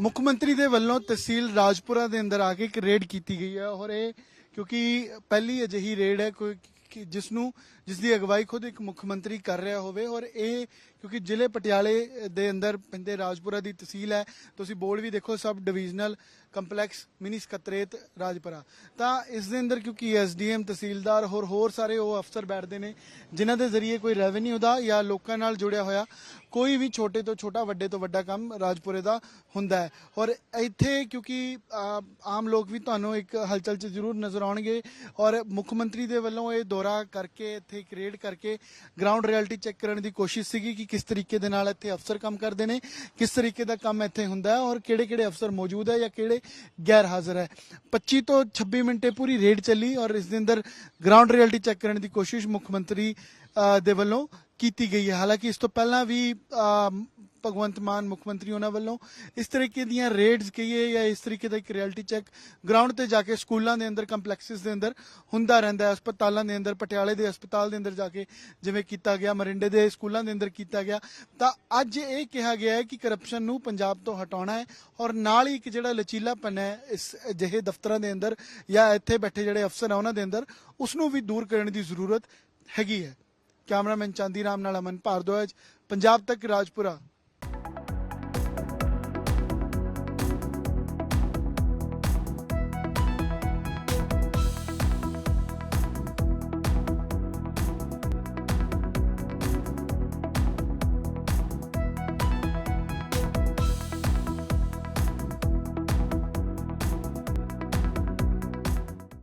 ਮੁੱਖ ਮੰਤਰੀ ਦੇ ਵੱਲੋਂ ਤਹਿਸੀਲ ਰਾਜਪੁਰਾ ਦੇ ਅੰਦਰ ਆ ਕੇ ਇੱਕ ਰੇਡ ਕੀਤੀ ਗਈ ਹੈ ਔਰ ਇਹ ਕਿਉਂਕਿ ਪਹਿਲੀ ਅਜਿਹੀ ਰੇਡ ਹੈ ਕੋਈ ਕਿ ਜਿਸ ਨੂੰ ਜਿਸ ਦੀ ਅਗਵਾਈ ਖੁਦ ਇੱਕ ਮੁੱਖ ਮੰਤਰੀ ਕਰ ਰਿਹਾ ਹੋਵੇ ਔਰ ਇਹ ਕਿਉਂਕਿ ਜ਼ਿਲ੍ਹੇ ਪਟਿਆਲੇ ਦੇ ਅੰਦਰ ਪੈਂਦੇ ਰਾਜਪੁਰਾ ਦੀ ਤਹਿਸੀਲ ਹੈ। ਤੁਸੀਂ ਬੋਰਡ ਵੀ ਦੇਖੋ, ਸਬ ਡਿਵੀਜ਼ਨਲ ਕੰਪਲੈਕਸ ਮਿਨੀ ਸਕੱਤਰੇਤ ਰਾਜਪੁਰਾ। ਤਾਂ ਇਸ ਦੇ ਅੰਦਰ ਕਿਉਂਕਿ ਐਸਡੀਐਮ ਤਹਿਸੀਲਦਾਰ ਹੋਰ ਹੋਰ ਸਾਰੇ ਉਹ ਅਫਸਰ ਬੈਠਦੇ ਨੇ, ਜਿਨ੍ਹਾਂ ਦੇ ਜ਼ਰੀਏ ਕੋਈ ਰੈਵਨਿਊ ਦਾ ਜਾਂ ਲੋਕਾਂ ਨਾਲ ਜੁੜਿਆ ਹੋਇਆ ਕੋਈ ਵੀ ਛੋਟੇ ਤੋਂ ਛੋਟਾ, ਵੱਡੇ ਤੋਂ ਵੱਡਾ ਕੰਮ ਰਾਜਪੁਰੇ ਦਾ ਹੁੰਦਾ ਹੈ। ਔਰ ਇੱਥੇ ਕਿਉਂਕਿ ਆਮ ਲੋਕ ਵੀ ਤੁਹਾਨੂੰ ਇੱਕ ਹਲਚਲ 'ਚ ਜ਼ਰੂਰ ਨਜ਼ਰ ਆਉਣਗੇ। ਔਰ ਮੁੱਖ ਮੰਤਰੀ ਦੇ ਵੱਲੋਂ ਇਹ ਦੌਰਾ ਕਰਕੇ, ਇੱਥੇ ਇੱਕ ਰੇਡ ਕਰਕੇ ਗਰਾਊਂਡ ਰਿਐਲਿਟੀ ਚੈੱਕ ਕਰਨ ਦੀ ਕੋਸ਼ਿਸ਼ ਸੀਗੀ ਕਿ ਕਿਸ ਤਰੀਕੇ ਦੇ ਨਾਲ ਇੱਥੇ ਅਫਸਰ ਕੰਮ ਕਰਦੇ ਨੇ, ਕਿਸ ਤਰੀਕੇ ਦਾ ਕੰਮ ਇੱਥੇ ਹੁੰਦਾ ਹੈ ਔਰ ਕਿਹੜੇ ਕਿਹੜੇ ਅਫਸਰ ਮੌਜੂਦ ਹੈ ਜਾਂ ਕਿਹੜੇ ਗੈਰ ਹਾਜ਼ਰ ਹੈ। 25 ਤੋਂ 26 ਮਿੰਟੇ ਪੂਰੀ ਰੇਡ ਚੱਲੀ ਔਰ ਇਸ ਦੇ ਅੰਦਰ ਗਰਾਊਂਡ ਰਿਐਲਿਟੀ ਚੈੱਕ ਕਰਨ ਦੀ ਕੋਸ਼ਿਸ਼ ਮੁੱਖ ਮੰਤਰੀ ਦੇ ਵੱਲੋਂ ਕੀਤੀ ਗਈ ਹੈ। ਹਾਲਾਂਕਿ ਇਸ ਤੋਂ ਪਹਿਲਾਂ ਵੀ ਭਗਵੰਤ ਮਾਨ ਮੁੱਖ ਮੰਤਰੀ ਉਹਨਾਂ ਵੱਲੋਂ ਇਸ ਤਰੀਕੇ ਦੀਆਂ ਰੇਡਸ ਕਹੀਏ ਜਾਂ ਇਸ ਤਰੀਕੇ ਦਾ ਇੱਕ ਰਿਐਲਿਟੀ ਚੈੱਕ ਗਰਾਊਂਡ ਤੇ ਜਾ ਕੇ ਸਕੂਲਾਂ ਦੇ ਅੰਦਰ ਕੰਪਲੈਕਸਿਸ ਦੇ ਅੰਦਰ ਹੁੰਦਾ ਰਹਿੰਦਾ ਹੈ। ਹਸਪਤਾਲਾਂ ਦੇ ਅੰਦਰ, ਪਟਿਆਲੇ ਦੇ ਹਸਪਤਾਲ ਦੇ ਅੰਦਰ ਜਾ ਕੇ ਜਿਵੇਂ ਕੀਤਾ ਗਿਆ, ਮਰਿੰਡੇ ਦੇ ਸਕੂਲਾਂ ਦੇ ਅੰਦਰ ਕੀਤਾ ਗਿਆ। ਤਾਂ ਅੱਜ ਇਹ ਕਿਹਾ ਗਿਆ ਹੈ ਕਿ ਕਰਪਸ਼ਨ ਨੂੰ ਪੰਜਾਬ ਤੋਂ ਹਟਾਉਣਾ ਹੈ ਔਰ ਨਾਲ ਹੀ ਇੱਕ ਜਿਹੜਾ ਲਚੀਲਾਪਨ ਹੈ, ਇਸ ਅਜਿਹੇ ਦਫ਼ਤਰਾਂ ਦੇ ਅੰਦਰ ਜਾਂ ਇੱਥੇ ਬੈਠੇ ਜਿਹੜੇ ਅਫਸਰ ਆ ਉਹਨਾਂ ਦੇ ਅੰਦਰ ਉਸ ਨੂੰ ਵੀ ਦੂਰ ਕਰਨ ਦੀ ਜ਼ਰੂਰਤ ਹੈਗੀ ਹੈ। ਕੈਮਰਾਮੈਨ ਚਾਂਦੀ ਰਾਮ ਨਾਲ ਅਮਨ ਭਾਰਦਵਾਜ ਪੰਜਾਬ ਤੱਕ ਰਾਜਪੁਰਾ।